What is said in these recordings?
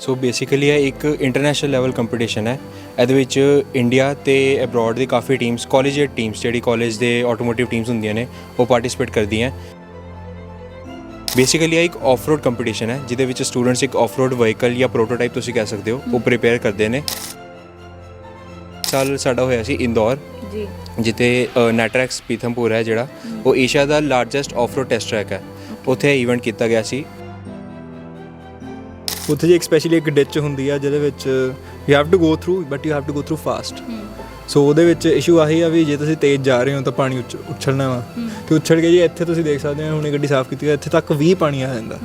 So basically ਇਹ ਇੱਕ international level competition ਹੈ। ਇਹਦੇ ਵਿੱਚ ਇੰਡੀਆ ਤੇ ਅਬਰੋਡ ਦੀ ਕਾਫੀ ਟੀਮਸ ਕਾਲਜੇਟ ਟੀਮਸ ਜਿਹੜੀ ਕਾਲਜ ਦੇ ਆਟੋਮੋਟਿਵ ਟੀਮਸ ਹੁੰਦੀਆਂ ਨੇ ਉਹ ਪਾਰਟਿਸਿਪੇਟ ਕਰਦੀਆਂ ਬੇਸਿਕਲੀ ਇਹ ਇੱਕ ਆਫ-ਰੋਡ ਕੰਪੀਟੀਸ਼ਨ ਹੈ ਜਿਹਦੇ ਵਿੱਚ ਸਟੂਡੈਂਟਸ ਇੱਕ ਆਫ-ਰੋਡ ਵਹੀਕਲ ਜਾਂ ਪ੍ਰੋਟੋਟਾਈਪ ਤੁਸੀਂ ਕਹਿ ਸਕਦੇ ਹੋ ਉਹ ਪ੍ਰਿਪੇਅਰ ਕਰਦੇ ਨੇ। ਸਾਲ ਸਾਡਾ ਹੋਇਆ ਸੀ ਇੰਦੌਰ ਜੀ। ਜਿੱਥੇ ਨੈਟਰੈਕਸ ਪੀਥਮਪੁਰ ਹੈ ਜਿਹੜਾ। ਉਹ ਏਸ਼ੀਆ ਦਾ largest off road test track ਹੈ। ਉੱਥੇ ਇਵੈਂਟ ਕੀਤਾ ਗਿਆ ਸੀ। ਉੱਥੇ ਜੀ ਇੱਕ ਸਪੈਸ਼ਲੀ ਇੱਕ ਡਿਚ ਹੁੰਦੀ ਆ ਜਿਹਦੇ ਵਿੱਚ you have to go through but you have to go through fast so ਉਹਦੇ ਵਿੱਚ ਇਸ਼ੂ ਆਹੀ ਆ ਵੀ ਜੇ ਤੁਸੀਂ ਤੇਜ਼ ਜਾ ਰਹੇ ਹੋ ਤਾਂ ਪਾਣੀ ਉੱਚ ਉਛਲਣਾ ਵਾ। ਤੇ ਉਛਲ ਕੇ ਜੀ ਇੱਥੇ ਤੁਸੀਂ ਦੇਖ ਸਕਦੇ ਹੋ ਹੁਣੇ ਗੱਡੀ ਸਾਫ਼ ਕੀਤੀ ਹੈ ਇੱਥੇ ਤੱਕ ਵੀ ਪਾਣੀ ਆ ਜਾਂਦਾ।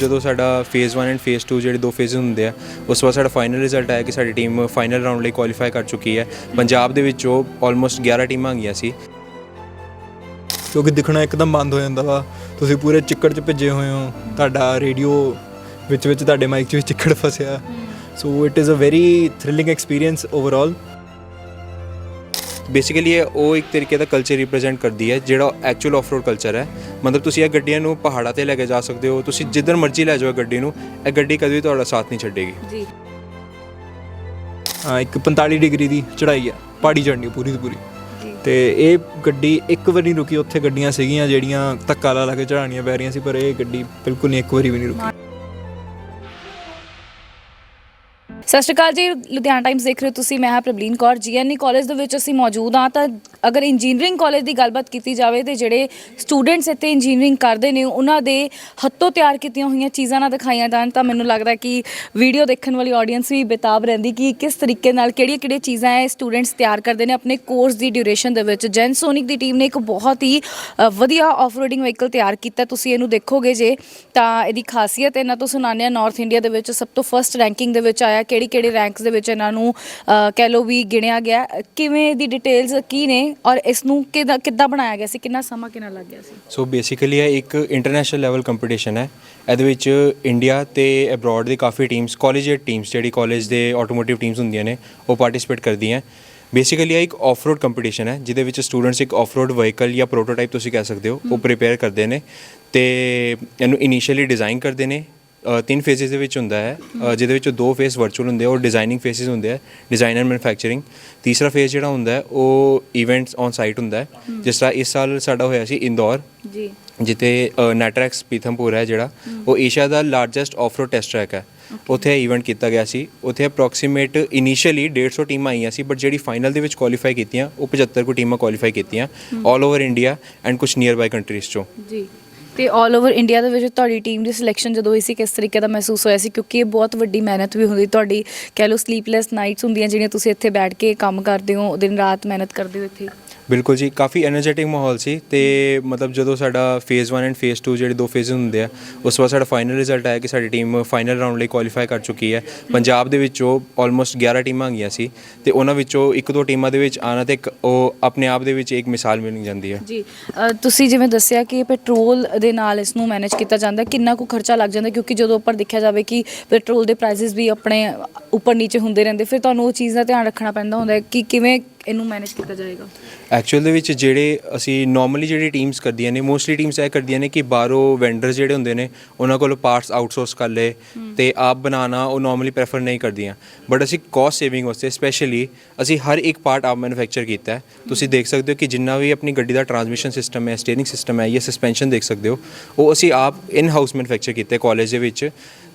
ਜਦੋਂ ਸਾਡਾ ਫੇਜ਼ 1 ਐਂਡ ਫੇਜ਼ 2 ਜਿਹੜੇ ਦੋ ਫੇਜ਼ ਹੁੰਦੇ ਆ ਉਸ ਤੋਂ ਬਾਅਦ ਸਾਡਾ ਫਾਈਨਲ ਰਿਜ਼ਲਟ ਆਇਆ ਕਿ ਸਾਡੀ ਟੀਮ ਫਾਈਨਲ ਰਾਊਂਡ ਲਈ ਕੁਆਲੀਫਾਈ ਕਰ ਚੁੱਕੀ ਹੈ। ਪੰਜਾਬ ਦੇ ਵਿੱਚੋਂ ਆਲਮੋਸਟ 11 ਟੀਮਾਂ ਗਈਆਂ ਸੀ। ਕਿਉਂਕਿ ਦਿਖਣਾ ਇੱਕਦਮ ਬੰਦ ਹੋ ਜਾਂਦਾ ਵਾ। ਤੁਸੀਂ ਪੂਰੇ ਚਿੱਕੜ 'ਚ ਭਿੱਜੇ ਹੋਏ ਹੋ। ਤੁਹਾਡਾ ਰੇਡੀਓ ਵਿੱਚ ਵਿੱਚ ਤੁਹਾਡੇ ਮਾਈਕ 'ਚ ਵੀ ਚਿੱਕੜ ਫਸਿਆ। So it is a very thrilling experience overall basically ਇਹ ਉਹ ਇੱਕ ਤਰੀਕੇ ਦਾ ਕਲਚਰ ਰਿਪਰੈਜ਼ੈਂਟ ਕਰਦੀ ਹੈ ਜਿਹੜਾ ਐਕਚੁਅਲ ਆਫ-ਰੋਡ ਕਲਚਰ ਹੈ। ਮਤਲਬ ਤੁਸੀਂ ਇਹ ਗੱਡੀਆਂ ਨੂੰ ਪਹਾੜਾਂ ਤੇ ਲੈ ਕੇ ਜਾ ਸਕਦੇ ਹੋ ਤੁਸੀਂ ਜਿੱਧਰ ਮਰਜ਼ੀ ਲੈ ਜਾਓ ਇਹ ਗੱਡੀ ਨੂੰ ਇਹ ਗੱਡੀ ਕਦੇ ਵੀ ਤੁਹਾਡਾ ਸਾਥ ਨਹੀਂ ਛੱਡੇਗੀ। ਜੀ। ਹਾਂ ਇੱਕ 45 ਡਿਗਰੀ ਦੀ ਚੜ੍ਹਾਈ ਆ ਪਹਾੜੀ ਚੜ੍ਹਨੀ ਪੂਰੀ ਦੀ ਪੂਰੀ। ਤੇ ਇਹ ਗੱਡੀ ਇੱਕ ਵਾਰੀ ਨਹੀਂ ਰੁਕੀ ਉੱਥੇ ਗੱਡੀਆਂ ਸੀਗੀਆਂ ਜਿਹੜੀਆਂ ਧੱਕਾ ਲਾ ਲਾ ਕੇ ਚੜਾਉਣੀਆਂ ਪੈ ਰਹੀਆਂ ਸੀ ਪਰ ਇਹ ਗੱਡੀ ਬਿਲਕੁਲ ਨਹੀਂ ਇੱਕ ਵਾਰੀ ਵੀ ਨਹੀਂ ਰੁਕੀ। ਸਤਿ ਸ਼੍ਰੀ ਅਕਾਲ ਜੀ ਲੁਧਿਆਣਾ ਟਾਈਮਸ ਦੇਖ ਰਹੇ ਹੋ ਤੁਸੀਂ ਮੈਂ ਹਾਂ ਪ੍ਰਬਲੀਨ ਕੌਰ। ਜੀਐਨਈ ਕਾਲਜ ਦੇ ਵਿੱਚ ਅਸੀਂ ਮੌਜੂਦ ਹਾਂ ਤਾਂ ਅਗਰ ਇੰਜੀਨੀਅਰਿੰਗ ਕਾਲਜ ਦੀ ਗੱਲਬਾਤ ਕੀਤੀ ਜਾਵੇ ਤੇ ਜਿਹੜੇ ਸਟੂਡੈਂਟਸ ਇੱਥੇ ਇੰਜੀਨੀਅਰਿੰਗ ਕਰਦੇ ਨੇ ਉਹਨਾਂ ਦੇ ਹੱਥੋਂ ਤਿਆਰ ਕੀਤੀਆਂ ਹੋਈਆਂ ਚੀਜ਼ਾਂ ਨਾ ਦਿਖਾਈਆਂ ਜਾਣ ਤਾਂ ਮੈਨੂੰ ਲੱਗਦਾ ਕਿ ਵੀਡੀਓ ਦੇਖਣ ਵਾਲੀ ਆਡੀਅנס ਵੀ ਬੇਤਾਬ ਰਹਿੰਦੀ ਕਿ ਕਿਸ ਤਰੀਕੇ ਨਾਲ ਕਿਹੜੀਆਂ ਕਿਹੜੀਆਂ ਚੀਜ਼ਾਂ ਇਹ ਸਟੂਡੈਂਟਸ ਤਿਆਰ ਕਰਦੇ ਨੇ ਆਪਣੇ ਕੋਰਸ ਦੀ ਡਿਊਰੇਸ਼ਨ ਦੇ ਵਿੱਚ। ਜੈਨ ਸੋਨਿਕ ਦੀ ਟੀਮ ਨੇ ਇੱਕ ਬਹੁਤ ਹੀ ਅ, ਵਧੀਆ ਆਫਰੋਡਿੰਗ ਵਹੀਕਲ ਤਿਆਰ ਕੀਤਾ ਤੁਸੀਂ ਇਹਨੂੰ ਦੇਖੋਗੇ ਜੇ ਤਾਂ ਇਹਦੀ ਖਾਸੀਅਤ ਇਹਨਾਂ ਤੋਂ ਸੁਣਾਉਂਦੇ ਹਾਂ। ਨਾਰਥ ਇੰਡੀਆ ਦੇ ਵਿੱਚ ਸਭ ਤੋਂ ਫਸਟ ਰੈਂਕਿੰਗ ਦੇ ਵਿੱਚ ਆਇਆ ਕਿਹੜੀ ਕਿਹੜੇ ਰੈਂਕਸ ਦੇ ਵਿੱਚ ਇਹਨਾਂ ਨੂੰ ਅ, ਕਹਿ ਲਓ ਵੀ ਗਿਣਿਆ ਗਿਆ। ਕਿਵੇਂ ਦੀ ਡਿਟੇਲਸ ਕੀ ਨੇ ਔਰ ਇਸ ਨੂੰ ਕਿੱਦਾਂ ਕਿੱਦਾਂ ਬਣਾਇਆ ਗਿਆ ਸੀ? ਕਿੰਨਾ ਸਮਾਂ ਕਿੰਨਾ ਲੱਗ ਗਿਆ ਸੀ? ਸੋ ਬੇਸਿਕਲੀ ਇਹ ਇੱਕ ਇੰਟਰਨੈਸ਼ਨਲ ਲੈਵਲ ਕੰਪੀਟੀਸ਼ਨ ਹੈ। ਇਹਦੇ ਵਿੱਚ ਇੰਡੀਆ ਤੇ ਅਬਰੋਡ ਦੀ ਕਾਫੀ ਟੀਮਸ ਕਾਲਜੇਟ ਟੀਮਸ ਜਿਹੜੀ ਕਾਲਜ ਦੇ ਆਟੋਮੋਟਿਵ ਟੀਮਸ ਹੁੰਦੀਆਂ ਨੇ ਉਹ ਪਾਰਟਿਸਿਪੇਟ ਕਰਦੀਆਂ। ਬੇਸਿਕਲੀ ਇਹ ਇੱਕ ਆਫ-ਰੋਡ ਕੰਪੀਟੀਸ਼ਨ ਹੈ ਜਿਹਦੇ ਵਿੱਚ ਸਟੂਡੈਂਟਸ ਇੱਕ ਆਫ-ਰੋਡ ਵਹੀਕਲ ਜਾਂ ਪ੍ਰੋਟੋਟਾਈਪ ਤੁਸੀਂ ਕਹਿ ਸਕਦੇ ਹੋ ਉਹ ਪ੍ਰਿਪੇਅਰ ਕਰਦੇ ਨੇ। ਤੇ ਇਹਨੂੰ ਇਨੀਸ਼ੀਅਲੀ ਡਿਜ਼ਾਈਨ ਕਰਦੇ ਨੇ। ਤਿੰਨ ਫੇਜ਼ਸ ਦੇ ਵਿੱਚ ਹੁੰਦਾ ਹੈ। ਅ, ਜਿਹਦੇ ਵਿੱਚੋਂ ਦੋ ਫੇਜ਼ ਵਰਚੁਅਲ ਹੁੰਦੇ ਆ ਉਹ ਡਿਜ਼ਾਈਨਿੰਗ ਫੇਜ਼ਸ ਹੁੰਦੇ ਆ ਡਿਜ਼ਾਈਨ ਐਂਡ ਮੈਨੂਫੈਕਚਰਿੰਗ ਤੀਸਰਾ ਫੇਜ਼ ਜਿਹੜਾ ਹੁੰਦਾ ਹੈ ਉਹ ਇਵੈਂਟਸ ਔਨ ਸਾਈਟ ਹੁੰਦਾ ਹੈ। ਜਿਸ ਤਰ੍ਹਾਂ ਇਸ ਸਾਲ ਸਾਡਾ ਹੋਇਆ ਸੀ ਇੰਦੌਰ ਜੀ। ਜਿੱਥੇ ਨੈਟਰੈਕਸ ਪੀਥਮਪੁਰ ਹੈ ਜਿਹੜਾ। ਉਹ ਏਸ਼ੀਆ ਦਾ largest off road test track ਹੈ। ਉੱਥੇ ਇਵੈਂਟ ਕੀਤਾ ਗਿਆ ਸੀ। ਉੱਥੇ ਅਪਰੋਕਸੀਮੇਟ ਇਨੀਸ਼ੀਅਲੀ 150 ਟੀਮਾਂ ਆਈਆਂ ਸੀ ਬਟ ਜਿਹੜੀ ਫਾਈਨਲ ਦੇ ਵਿੱਚ ਕੁਆਲੀਫਾਈ ਕੀਤੀਆਂ ਉਹ 75 ਕੁ ਟੀਮਾਂ ਕੁਆਲੀਫਾਈ ਕੀਤੀਆਂ। 올 ਓਵਰ ਇੰਡੀਆ ਐਂਡ ਕੁਝ ਨੀਅਰ ਬਾਈ ਕੰਟਰੀਜ਼ ਚੋਂ। ਜੀ। ਤੇ 올 ਓਵਰ ਇੰਡੀਆ ਦੇ ਵਿੱਚ ਤੁਹਾਡੀ ਟੀਮ ਦੀ ਸਿਲੈਕਸ਼ਨ ਜਦੋਂ ਹੋਈ ਸੀ, ਕਿਸ ਤਰੀਕੇ ਦਾ ਮਹਿਸੂਸ ਹੋਇਆ ਸੀ? ਕਿਉਂਕਿ ਇਹ ਬਹੁਤ ਵੱਡੀ ਮਿਹਨਤ ਵੀ ਹੁੰਦੀ, ਤੁਹਾਡੀ ਕਹਿ ਲਓ ਸਲੀਪਲੈਸ ਨਾਈਟਸ ਹੁੰਦੀਆਂ, ਜਿਹੜੀਆਂ ਤੁਸੀਂ ਇੱਥੇ ਬੈਠ ਕੇ ਕੰਮ ਕਰਦੇ ਹੋ, ਦਿਨ ਰਾਤ ਮਿਹਨਤ ਕਰਦੇ ਹੋ ਇੱਥੇ। ਬਿਲਕੁਲ ਜੀ, ਕਾਫੀ એનર્ਜੈਟਿਕ ਮਾਹੌਲ ਸੀ ਤੇ ਮਤਲਬ ਜਦੋਂ ਸਾਡਾ ਫੇਜ਼ 1 ਐਂਡ ਫੇਜ਼ 2 ਜਿਹੜੇ ਦੋ ਫੇਜ਼ ਹੁੰਦੇ ਆ, ਉਸ ਤੋਂ ਬਾਅਦ ਸਾਡਾ ਫਾਈਨਲ ਰਿਜ਼ਲਟ ਆਇਆ ਕਿ ਸਾਡੀ ਟੀਮ ਫਾਈਨਲ ਰਾਉਂਡ ਲਈ ਕੁਆਲੀਫਾਈ ਕਰ ਚੁੱਕੀ ਹੈ। ਪੰਜਾਬ ਦੇ ਵਿੱਚੋਂ ਆਲਮੋਸਟ 11 ਟੀਮਾਂ ਆਗੀਆਂ ਸੀ ਤੇ ਉਹਨਾਂ ਵਿੱਚੋਂ ਇੱਕ ਦੋ ਟੀਮਾਂ ਦੇ ਵਿੱਚ ਆਣਾ ਤੇ ਉਹ ਆਪਣੇ ਆਪ ਦੇ ਵਿੱਚ ਇੱਕ ਮਿਸਾਲ ਮਿਲ ਜਾਂਦੀ ਹੈ। ਜੀ ਤੁਸੀਂ ਜਿਵੇਂ ਦੱਸਿਆ ਕਿ ਪੈਟਰੋਲ ਦੇ ਨਾਲ ਇਸ ਨੂੰ ਮੈਨੇਜ ਕੀਤਾ ਜਾਂਦਾ, ਕਿੰਨਾ ਕੁ ਖਰਚਾ ਲੱਗ ਜਾਂਦਾ? ਕਿਉਂਕਿ ਜਦੋਂ ਉੱਪਰ ਦੇਖਿਆ ਜਾਵੇ ਕਿ ਪੈਟਰੋਲ ਦੇ ਪ੍ਰਾਈਸਸ ਵੀ ਆਪਣੇ ਉੱਪਰ ਨੀਚੇ ਹੁੰਦੇ ਰਹਿੰਦੇ, ਫਿਰ ਤੁਹਾਨੂੰ ਉਹ ਚੀਜ਼ ਦਾ ਧਿਆਨ ਰੱਖਣਾ ਪੈਂਦਾ ਹੁੰਦਾ ਹੈ ਕਿ ਕਿਵੇਂ ਇਹਨੂੰ ਮੈਨੇਜ ਕੀਤਾ ਜਾਏਗਾ? ਐਕਚੁਅਲ ਦੇ ਵਿੱਚ ਜਿਹੜੇ ਅਸੀਂ ਨਾਰਮਲੀ ਜਿਹੜੀ ਟੀਮਸ ਕਰਦੀਆਂ ਨੇ ਮੋਸਟਲੀ ਟੀਮਸ ਇਹ ਕਰਦੀਆਂ ਨੇ ਕਿ ਬਾਹਰੋਂ ਵੈਂਡਰ ਜਿਹੜੇ ਹੁੰਦੇ ਨੇ ਉਹਨਾਂ ਕੋਲੋਂ ਪਾਰਟਸ ਆਊਟਸੋਰਸ ਕਰ ਲਏ ਤੇ ਆਪ ਬਣਾਉਣਾ ਉਹ ਨਾਰਮਲੀ ਪ੍ਰੈਫਰ ਨਹੀਂ ਕਰਦੀਆਂ। ਬਟ ਅਸੀਂ ਕਾਸਟ ਸੇਵਿੰਗ ਵਾਸਤੇ ਸਪੈਸ਼ਲੀ ਅਸੀਂ ਹਰ ਇੱਕ ਪਾਰਟ ਆਪ ਮੈਨੂਫੈਕਚਰ ਕੀਤਾ ਹੈ। ਤੁਸੀਂ ਦੇਖ ਸਕਦੇ ਹੋ ਕਿ ਜਿੰਨਾ ਵੀ ਆਪਣੀ ਗੱਡੀ ਦਾ ਟਰਾਂਸਮਿਸ਼ਨ ਸਿਸਟਮ ਹੈ ਸਟੀਅਰਿੰਗ ਸਿਸਟਮ ਹੈ ਜਾਂ ਸਸਪੈਂਸ਼ਨ ਦੇਖ ਸਕਦੇ ਹੋ ਉਹ ਅਸੀਂ ਆਪ ਇਨ ਹਾਊਸ ਮੈਨੂਫੈਕਚਰ ਕੀਤਾ ਕਾਲਜ ਦੇ ਵਿੱਚ।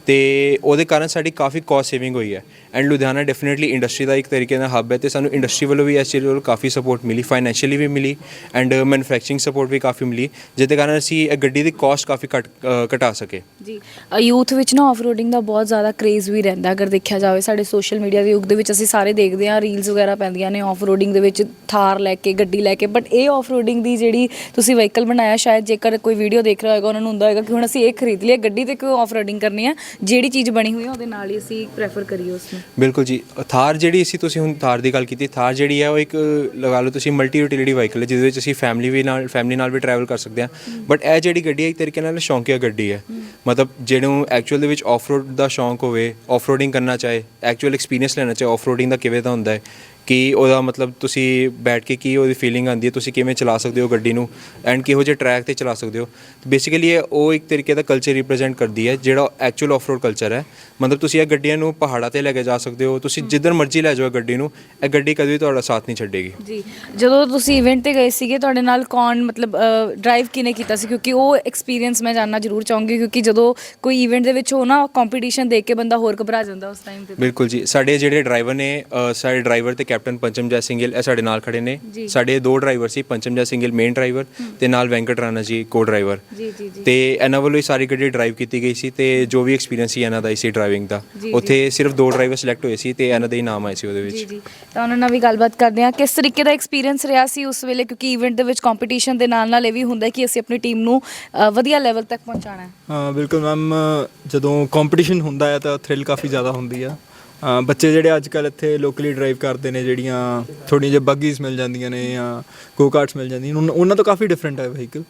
ਤੇ ਉਹਦੇ ਕਾਰਨ ਸਾਡੀ ਕਾਫੀ ਕਾਸਟ ਸੇਵਿੰਗ ਹੋਈ ਹੈ। ਐਂਡ ਲੁਧਿਆਣਾ ਡੈਫੀਨਿਟਲੀ ਇੰਡਸਟਰੀ ਦਾ ਇੱਕ ਤਰੀਕੇ ਨਾਲ ਹੱਬ ਹੈ ਤੇ ਸਾਨੂੰ ਇੰਡਸਟਰੀ ਵੱਲੋਂ ਵੀ ਇਸ ਚੀਜ਼ ਵੱਲੋਂ ਕਾਫੀ ਸਪੋਰਟ ਮਿਲੀ ਫਾਈਨੈਂਸ਼ੀਅਲੀ ਵੀ ਮਿਲੀ ਐਂਡ ਮੈਨੂਫੈਕਚਰਿੰਗ ਸਪੋਰਟ ਵੀ ਕਾਫੀ ਮਿਲੀ, ਜਿਹਦੇ ਕਾਰਨ ਅਸੀਂ ਇਹ ਗੱਡੀ ਦੀ ਕਾਸਟ ਕਾਫੀ ਘਟ ਘਟਾ ਸਕੇ। ਜੀ ਯੂਥ ਵਿੱਚ ਨਾ ਆਫਰੋਡਿੰਗ ਦਾ ਬਹੁਤ ਜ਼ਿਆਦਾ ਕ੍ਰੇਜ਼ ਵੀ ਰਹਿੰਦਾ ਅਗਰ ਦੇਖਿਆ ਜਾਵੇ, ਸਾਡੇ ਸੋਸ਼ਲ ਮੀਡੀਆ ਦੇ ਯੁੱਗ ਦੇ ਵਿੱਚ ਅਸੀਂ ਸਾਰੇ ਦੇਖਦੇ ਹਾਂ ਰੀਲਸ ਵਗੈਰਾ ਪੈਂਦੀਆਂ ਨੇ ਆਫਰੋਡਿੰਗ ਦੇ ਵਿੱਚ, ਥਾਰ ਲੈ ਕੇ, ਗੱਡੀ ਲੈ ਕੇ ਬਟ ਇਹ ਆਫਰੋਡਿੰਗ ਦੀ ਜਿਹੜੀ ਤੁਸੀਂ ਵਹੀਕਲ ਬਣਾਇਆ, ਸ਼ਾਇਦ ਜੇਕਰ ਕੋਈ ਵੀਡੀਓ ਦੇਖ ਰਿਹਾ ਹੋਏਗਾ, ਉਹਨਾਂ ਨੂੰ ਹੁੰਦਾ ਹੋਏਗਾ ਕਿ ਹੁਣ ਅਸੀਂ ਇਹ ਖਰੀਦ ਲਈਏ, ਗੱਡੀ ਤੇ ਕਿਉਂ ਆਫਰੋਡਿੰਗ ਕਰਨੀ ਆ ਜਿਹੜੀ ਚੀਜ਼ ਬਣੀ ਹੋਈ ਆ ਉਹਦੇ ਨਾਲ ਹੀ ਅਸੀਂ ਪ੍ਰੈਫਰ ਕਰੀਏ ਉਸ ਨੂੰ ਬਿਲਕੁਲ ਜੀ। ਥਾਰ ਜਿਹੜੀ ਸੀ ਤੁਸੀਂ ਹੁਣ ਥਾਰ ਦੀ ਗੱਲ ਕੀਤੀ ਥਾਰ ਜਿਹੜੀ ਹੈ ਉਹ ਇੱਕ ਲਗਾ ਲਓ ਤੁਸੀਂ ਮਲਟੀ ਯੂਟਿਲਿਟੀ ਵਾਹੀਕਲ ਹੈ ਜਿਹਦੇ ਵਿੱਚ ਅਸੀਂ ਫੈਮਿਲੀ ਵੀ ਨਾਲ ਫੈਮਿਲੀ ਨਾਲ ਵੀ ਟਰੈਵਲ ਕਰ ਸਕਦੇ ਹਾਂ। ਬਟ ਇਹ ਜਿਹੜੀ ਗੱਡੀ ਹੈ ਇੱਕ ਤਰੀਕੇ ਨਾਲ ਸ਼ੌਂਕੀਆ ਗੱਡੀ ਹੈ। ਮਤਲਬ ਜਿਹਨੂੰ ਐਕਚੁਅਲ ਦੇ ਵਿੱਚ ਆਫਰੋਡ ਦਾ ਸ਼ੌਂਕ ਹੋਵੇ ਆਫਰੋਡਿੰਗ ਕਰਨਾ ਚਾਹੇ ਐਕਚੁਅਲ ਐਕਸਪੀਰੀਅੰਸ ਲੈਣਾ ਚਾਹੇ ਆਫਰੋਡਿੰਗ ਦਾ ਕਿਵੇਂ ਦਾ ਹੁੰਦਾ ਹੈ ਕਿ ਉਹਦਾ ਮਤਲਬ ਤੁਸੀਂ ਬੈਠ ਕੇ ਕੀ ਉਹਦੀ ਫੀਲਿੰਗ ਆਉਂਦੀ ਹੈ? ਤੁਸੀਂ ਕਿਵੇਂ ਚਲਾ ਸਕਦੇ ਹੋ ਗੱਡੀ ਨੂੰ? ਐਂਡ ਕਿਹੋ ਜਿਹੇ ਟਰੈਕ ਤੇ ਚਲਾ ਸਕਦੇ ਹੋ? ਬੇਸਿਕਲੀ ਇਹ ਉਹ ਇੱਕ ਤਰੀਕੇ ਦਾ ਕਲਚਰ ਰਿਪਰੈਜ਼ੈਂਟ ਕਰਦੀ ਹੈ ਜਿਹੜਾ ਐਕਚੁਅਲ ਆਫ ਰੋਡ ਕਲਚਰ ਹੈ। ਮਤਲਬ ਤੁਸੀਂ ਇਹ ਗੱਡੀਆਂ ਨੂੰ ਪਹਾੜਾਂ ਤੇ ਲੈ ਕੇ ਜਾ ਸਕਦੇ ਹੋ। ਤੁਸੀਂ ਜਿੱਧਰ ਮਰਜ਼ੀ ਲੈ ਜਾਓ ਇਹ ਗੱਡੀ ਨੂੰ ਇਹ ਗੱਡੀ ਕਦੇ ਵੀ ਤੁਹਾਡਾ ਸਾਥ ਨਹੀਂ ਛੱਡੇਗੀ। ਜੀ ਜਦੋਂ ਤੁਸੀਂ ਇਵੈਂਟ ਤੇ ਗਏ ਸੀਗੇ ਤੁਹਾਡੇ ਨਾਲ ਕੌਣ ਮਤਲਬ ਡਰਾਈਵ ਕਿਨੇ ਕੀਤਾ ਸੀ? ਕਿਉਂਕਿ ਉਹ ਐਕਸਪੀਰੀਅੰਸ ਮੈਂ ਜਾਨਣਾ ਜ਼ਰੂਰ ਚਾਹੂੰਗੀ ਕਿਉਂਕਿ ਜਦੋਂ ਕੋਈ ਇਵੈਂਟ ਦੇ ਵਿੱਚ ਹੋ ਨਾ ਕੰਪੀਟੀਸ਼ਨ ਦੇਖ ਕੇ ਬੰਦਾ ਹੋਰ ਘਬਰਾ ਜਾਂਦਾ ਉਸ ਟਾਈਮ ਤੇ। ਬਿਲਕੁਲ ਜੀ। ਸਾਡੇ ਜਿਹੜੇ ਡਰਾਈਵਰ ਨੇ ਅ, ਸਾਡੇ ਡਰਾਈਵਰ ਤੇ ਕੈਪਟਨ ਪੰਚਮਜੈ ਸਿੰਘਲ ਇਹ ਸਾਡੇ ਨਾਲ ਖੜੇ ਨੇ। ਜੀ। ਸਾਡੇ ਦੋ ਡਰਾਈਵਰ ਸੀ ਪੰਚਮਜੈ ਸਿੰਘਲ ਮੇਨ ਡਰਾਈਵਰ ਤੇ ਨਾਲ ਵੈਂਕਟ ਰਾਣਾ ਜੀ ਕੋ ਡਰਾਈਵਰ ਜੀ ਜੀ ਜੀ। ਤੇ ਇਹਨਾਂ ਵੱਲੋਂ ਹੀ ਸਾਰੀ ਗੱਡੀ ਡਰਾਈਵ ਕੀਤੀ ਗਈ ਸੀ ਤੇ ਜੋ ਵੀ ਐਕਸਪੀਰੀਅੰਸ ਸੀ ਇਹਨਾਂ ਦਾ ਹੀ ਸੀ ਡਰਾਈਵਿੰਗ ਦਾ। ਜੀ, ਜੀ। ਉੱਥੇ ਸਿਰਫ ਦੋ ਡਰਾਈਵਰ ਸਿਲੈਕਟ ਹੋਏ ਸੀ ਤੇ ਇਹਨਾਂ ਦੇ ਹੀ ਨਾਮ ਆਏ ਸੀ ਉਹਦੇ ਜੀ ਵਿੱਚ। ਜੀ ਤਾਂ ਉਹਨਾਂ ਨਾਲ ਵੀ ਗੱਲਬਾਤ ਕਰਦੇ ਹਾਂ। ਕਿਸ ਤਰੀਕੇ ਦਾ ਐਕਸਪੀਰੀਅੰਸ ਰਿਹਾ ਸੀ ਉਸ ਵੇਲੇ? ਕਿਉਂਕਿ ਇਵੈਂਟ ਦੇ ਵਿੱਚ ਕੰਪੀਟੀਸ਼ਨ ਦੇ ਨਾਲ ਨਾਲ ਇਹ ਵੀ ਹੁੰਦਾ ਕਿ ਅਸੀਂ ਆਪਣੀ ਟੀਮ ਨੂੰ ਵਧੀਆ ਲੈਵਲ ਤੱਕ ਪਹੁੰਚਾਉਣਾ ਹੈ। ਹਾਂ ਬਿਲਕੁਲ ਮੈਮ ਜਦੋਂ ਕੰਪੀਟੀਸ਼ਨ ਹੁੰਦਾ ਹੈ ਤਾਂ ਥ੍ਰਿਲ ਕਾਫੀ ਜ਼ਿਆਦਾ ਹੁੰਦੀ ਆ। ਅ, ਬੱਚੇ ਜਿਹੜੇ ਅੱਜ ਕੱਲ ਇੱਥੇ ਲੋਕਲੀ ਡਰਾਈਵ ਕਰਦੇ ਨੇ ਜਿਹੜੀਆਂ ਥੋੜ੍ਹੀਆਂ ਜਿਹੀ ਬੱਗੀਜ਼ ਮਿਲ ਜਾਂਦੀਆਂ ਨੇ ਜਾਂ ਗੋ ਕਾਰਟਸ ਮਿਲ ਜਾਂਦੀਆਂ ਨੇ ਉਨ- ਉਹਨਾਂ ਤੋਂ ਕਾਫੀ ਡਿਫਰੈਂਟ ਹੈ ਵਹੀਕਲ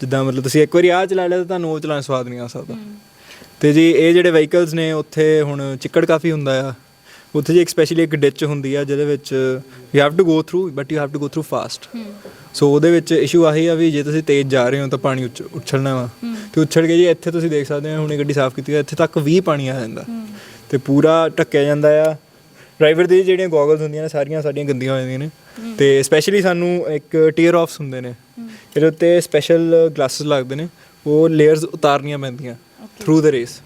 ਜਿੱਦਾਂ ਮਤਲਬ ਤੁਸੀਂ ਇੱਕ ਵਾਰੀ ਆ ਚਲਾ ਲਿਆ ਤਾਂ ਤੁਹਾਨੂੰ ਉਹ ਚਲਾਉਣ ਸਵਾਦ ਨਹੀਂ ਆ ਸਕਦਾ। ਤੇ ਜੀ ਇਹ ਜਿਹੜੇ ਵਹੀਕਲਸ ਨੇ ਉੱਥੇ ਹੁਣ ਚਿੱਕੜ ਕਾਫੀ ਹੁੰਦਾ ਆ। ਉੱਥੇ ਜੀ ਇੱਕ ਸਪੈਸ਼ਲੀ ਇੱਕ ਡਿਚ ਹੁੰਦੀ ਆ ਜਿਹਦੇ ਵਿੱਚ you have to go through but you have to go through fast so ਉਹਦੇ ਵਿੱਚ ਇਸ਼ੂ ਆਹੀ ਆ ਵੀ ਜੇ ਤੁਸੀਂ ਤੇਜ਼ ਜਾ ਰਹੇ ਹੋ ਤਾਂ ਪਾਣੀ ਉੱਚ ਉਛਲਣਾ ਵਾ। ਤੇ ਉਛਲ ਕੇ ਜੀ ਇੱਥੇ ਤੁਸੀਂ ਦੇਖ ਸਕਦੇ ਹੋ ਹੁਣੇ ਗੱਡੀ ਸਾਫ਼ ਕੀਤੀ ਹੈ ਇੱਥੇ ਤੱਕ ਵੀ ਪਾਣੀ ਆ ਜਾਂਦਾ। ਤੇ ਪੂਰਾ ਢੱਕਿਆ ਜਾਂਦਾ ਆ। ਡਰਾਈਵਰ ਦੀ ਜਿਹੜੀਆਂ ਗੋਗਲਸ ਹੁੰਦੀਆਂ ਨੇ ਸਾਰੀਆਂ ਸਾਡੀਆਂ ਗੰਦੀਆਂ ਹੋ ਜਾਂਦੀਆਂ ਨੇ। ਤੇ ਸਪੈਸ਼ਲੀ ਸਾਨੂੰ ਇੱਕ ਟੀਅਰ ਆਫਸ ਹੁੰਦੇ ਨੇ। ਇਹਦੇ ਉੱਤੇ ਸਪੈਸ਼ਲ ਗਲਾਸਸ ਲੱਗਦੇ ਨੇ। ਉਹ ਲੇਅਰਸ ਉਤਾਰਨੀਆਂ ਪੈਂਦੀਆਂ ਥਰੂ ਦ ਰੇਸ।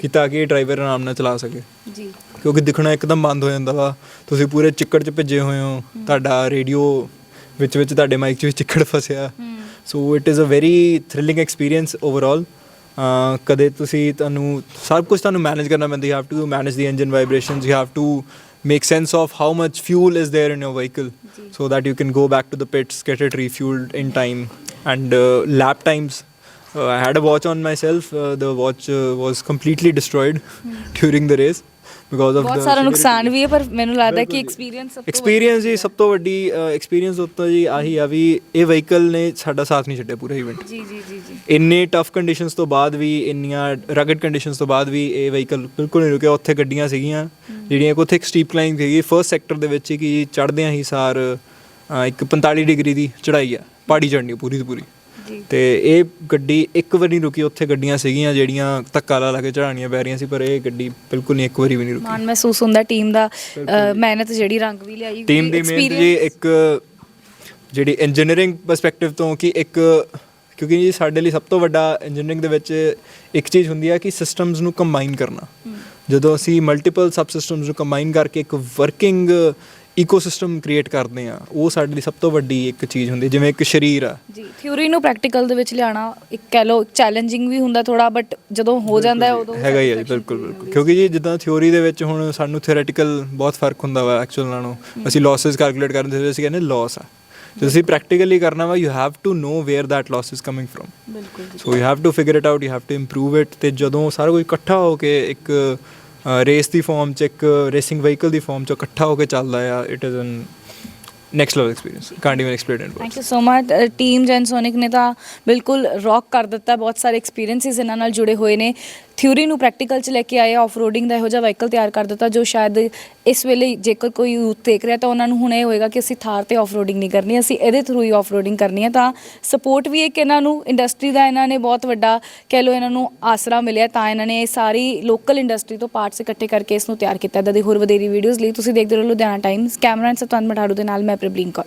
ਕਿ ਤਾਂ ਕਿ ਡਰਾਈਵਰ ਆਰਾਮ ਨਾਲ ਚਲਾ ਸਕੇ। ਜੀ। ਕਿਉਂਕਿ ਦਿਖਣਾ ਇੱਕਦਮ ਬੰਦ ਹੋ ਜਾਂਦਾ ਵਾ। ਤੁਸੀਂ ਪੂਰੇ ਚਿੱਕੜ 'ਚ ਭਿੱਜੇ ਹੋਏ ਹੋ। ਤੁਹਾਡਾ ਰੇਡੀਓ ਵਿੱਚ ਵਿੱਚ ਤੁਹਾਡੇ ਮਾਈਕ 'ਚ ਵੀ ਚਿੱਕੜ ਫਸਿਆ। So it is a very thrilling experience overall ਕਦੇ ਤੁਸੀਂ ਤੁਹਾਨੂੰ ਸਭ ਕੁਝ ਤੁਹਾਨੂੰ ਮੈਨੇਜ ਕਰਨਾ ਪੈਂਦਾ you have to manage the engine vibrations you have to make sense of how much fuel is there in your vehicle so that you can go back to the pits get it refueled in time and uh, lap times uh, i had a watch on myself uh, the watch uh, was completely destroyed during the race because of ਬਹੁਤ ਸਾਰਾ. ਨੁਕਸਾਨ ਵੀ ਹੈ ਪਰ ਮੈਨੂੰ ਲੱਗਦਾ ਕਿ। Experience ਸਭ ਤੋਂ ਐਕਸਪੀਰੀਅੰਸ ਜੀ ਸਭ ਤੋਂ ਵੱਡੀ ਐਕਸਪੀਰੀਅੰਸ ਉੱਤੋਂ ਜੀ ਆਹੀ ਆ ਵੀ ਇਹ ਵਹੀਕਲ ਨੇ ਸਾਡਾ ਸਾਥ ਨਹੀਂ ਛੱਡਿਆ ਪੂਰਾ ਇਵੈਂਟ ਜੀ ਜੀ ਜੀ ਜੀ। ਇੰਨੇ ਟਫ ਕੰਡੀਸ਼ਨਸ ਤੋਂ ਬਾਅਦ ਵੀ ਇੰਨੀਆਂ ਰਗਡ ਕੰਡੀਸ਼ਨਸ ਤੋਂ ਬਾਅਦ ਵੀ ਇਹ ਵਹੀਕਲ ਬਿਲਕੁਲ ਨਹੀਂ ਰੁਕਿਆ। ਉੱਥੇ ਗੱਡੀਆਂ ਸੀਗੀਆਂ ਜਿਹੜੀਆਂ ਕਿ ਉੱਥੇ ਇੱਕ ਸਟੀਪ ਕਲਾਈਂਬ ਸੀਗੀ। ਫਰਸਟ ਸੈਕਟਰ ਦੇ ਵਿੱਚ ਕਿ ਚੜ੍ਹਦਿਆਂ ਹੀ ਸਾਰ ਇੱਕ 45 ਡਿਗਰੀ ਦੀ ਚੜ੍ਹਾਈ ਆ। ਪਹਾੜੀ ਚੜ੍ਹਨੀ ਪੂਰੀ ਦੀ ਪੂਰੀ। ਤੇ ਇਹ ਗੱਡੀ ਇੱਕ ਵਾਰੀ ਨਹੀਂ ਰੁਕੀ ਉੱਥੇ ਗੱਡੀਆਂ ਸੀਗੀਆਂ ਜਿਹੜੀਆਂ ਧੱਕਾ ਲਾ ਲਾ ਕੇ ਚੜਾਉਣੀਆਂ ਪੈ ਰਹੀਆਂ ਸੀ ਪਰ ਇਹ ਗੱਡੀ ਬਿਲਕੁਲ ਨਹੀਂ ਇੱਕ ਵਾਰੀ ਵੀ ਨਹੀਂ ਰੁਕੀ। ਮਾਣ ਮਹਿਸੂਸ ਹੁੰਦਾ ਟੀਮ ਦਾ ਮਿਹਨਤ ਜਿਹੜੀ ਰੰਗ ਵੀ ਲਿਆਈ ਟੀਮ ਦੀ ਮਿਹਨਤ ਜੀ ਇੱਕ ਜਿਹੜੀ ਇੰਜੀਨੀਅਰਿੰਗ ਪਰਸਪੈਕਟਿਵ ਤੋਂ ਕਿ ਇੱਕ ਕਿਉਂਕਿ ਜੀ ਸਾਡੇ ਲਈ ਸਭ ਤੋਂ ਵੱਡਾ ਇੰਜੀਨੀਅਰਿੰਗ ਦੇ ਵਿੱਚ ਇੱਕ ਚੀਜ਼ ਹੁੰਦੀ ਹੈ ਕਿ ਸਿਸਟਮਸ ਨੂੰ ਕੰਬਾਈਨ ਕਰਨਾ। ਜਦੋਂ ਅਸੀਂ ਮਲਟੀਪਲ ਸਬ ਸਿਸਟਮਸ ਨੂੰ ਕੰਬਾਈਨ ਕਰਕੇ ਇੱਕ ਵਰਕਿੰਗ ਇਕੋਸਿਸਟਮ ਕ੍ਰੀਏਟ ਕਰਦੇ ਆ ਉਹ ਸਾਡੇ ਲਈ ਸਭ ਤੋਂ ਵੱਡੀ ਇੱਕ ਚੀਜ਼ ਹੁੰਦੀ ਹੈ ਜਿਵੇਂ ਇੱਕ ਸਰੀਰ ਆ। ਜੀ ਥਿਊਰੀ ਨੂੰ ਪ੍ਰੈਕਟੀਕਲ ਦੇ ਵਿੱਚ ਲਿਆਉਣਾ ਇੱਕ ਕਹਿ ਲਓ ਚੈਲੰਜਿੰਗ ਵੀ ਹੁੰਦਾ ਥੋੜਾ ਬਟ ਜਦੋਂ ਹੋ ਜਾਂਦਾ ਹੈ ਉਦੋਂ ਹੈਗਾ ਹੀ ਜੀ ਬਿਲਕੁਲ ਬਿਲਕੁਲ। ਕਿਉਂਕਿ ਜੀ ਜਿੱਦਾਂ ਥਿਉਰੀ ਦੇ ਵਿੱਚ ਹੁਣ ਸਾਨੂੰ ਥਿਓਰੈਟੀਕਲ ਬਹੁਤ ਫ਼ਰਕ ਹੁੰਦਾ ਵਾ ਐਕਚੁਅਲ ਨਾਲੋਂ। ਅਸੀਂ ਲਾਸਸ ਕੈਲਕੂਲੇਟ ਕਰਨ ਦੇ ਅਸੀਂ ਕਹਿੰਦੇ ਲਾਸ ਆ। ਜੇ ਤੁਸੀਂ ਪ੍ਰੈਕਟੀਕਲੀ ਕਰਨਾ ਵਾ you have to know where that loss is coming from ਬਿਲਕੁਲ so you have to figure it out you have to improve it ਤੇ ਜਦੋਂ ਸਾਰਾ ਕੁਝ ਇਕੱਠਾ ਹੋ ਕੇ ਇੱਕ ਰੇਸ ਦੀ ਫਾਰਮ ਚ ਇੱਕ ਰੇਸਿੰਗ ਵਹੀਕਲ ਦੀ ਫਾਰਮ ਚ ਇਕੱਠਾ ਹੋ ਕੇ ਚੱਲਦਾ ਆ। It is an next level experience can't even explain it thank you so much team Jainsonic ਨੇ ਤਾਂ ਬਿਲਕੁਲ ਰੌਕ ਕਰ ਦਿੱਤਾ। ਬਹੁਤ ਸਾਰੇ ਐਕਸਪੀਰੀਐਂਸਿਸ ਇਹਨਾਂ ਨਾਲ ਜੁੜੇ ਹੋਏ ਨੇ। ਥਿਊਰੀ ਨੂੰ ਪ੍ਰੈਕਟੀਕਲ 'ਚ ਲੈ ਕੇ ਆਏ, ਆਫਰੋਡਿੰਗ ਦਾ ਇਹੋ ਜਿਹਾ ਵਹੀਕਲ ਤਿਆਰ ਕਰ ਦਿੱਤਾ, ਜੋ ਸ਼ਾਇਦ ਇਸ ਵੇਲੇ ਜੇਕਰ ਕੋਈ ਯੂਥ ਦੇਖ ਰਿਹਾ ਤਾਂ ਉਹਨਾਂ ਨੂੰ ਹੁਣ ਇਹ ਹੋਏਗਾ ਕਿ ਅਸੀਂ ਥਾਰ ਤੇ ਆਫਰੋਡਿੰਗ ਨਹੀਂ ਕਰਨੀ, ਅਸੀਂ ਇਹਦੇ ਥਰੂ ਹੀ ਆਫਰੋਡਿੰਗ ਕਰਨੀ ਹੈ। ਤਾਂ ਸਪੋਰਟ ਵੀ ਇੱਕ ਇਹਨਾਂ ਨੂੰ ਇੰਡਸਟਰੀ ਦਾ ਇਹਨਾਂ ਨੇ ਬਹੁਤ ਵੱਡਾ ਕਹਿ ਲਓ ਇਹਨਾਂ ਨੂੰ ਆਸਰਾ ਮਿਲਿਆ, ਤਾਂ ਇਹਨਾਂ ਨੇ ਸਾਰੀ ਲੋਕਲ ਇੰਡਸਟਰੀ ਤੋਂ ਪਾਰਟਸ ਇਕੱਠੇ ਕਰਕੇ ਇਸ ਨੂੰ ਤਿਆਰ ਕੀਤਾ। ਇਦਾਂ ਦੀ ਹੋਰ ਵਧੇਰੀ ਵੀਡੀਓਜ਼ ਲਈ ਤੁਸੀਂ ਦੇਖਦੇ ਰਹੋ ਲੁਧਿਆਣਾ ਟਾਈਮਸ ਕੈਮਰਾਮੈਨ ਸਤਵੰਤ ਮਠਾੜੂ ਦੇ ਨਾਲ, ਮੈਂ ਪ੍ਰਬਲੀਨ ਕੌਰ।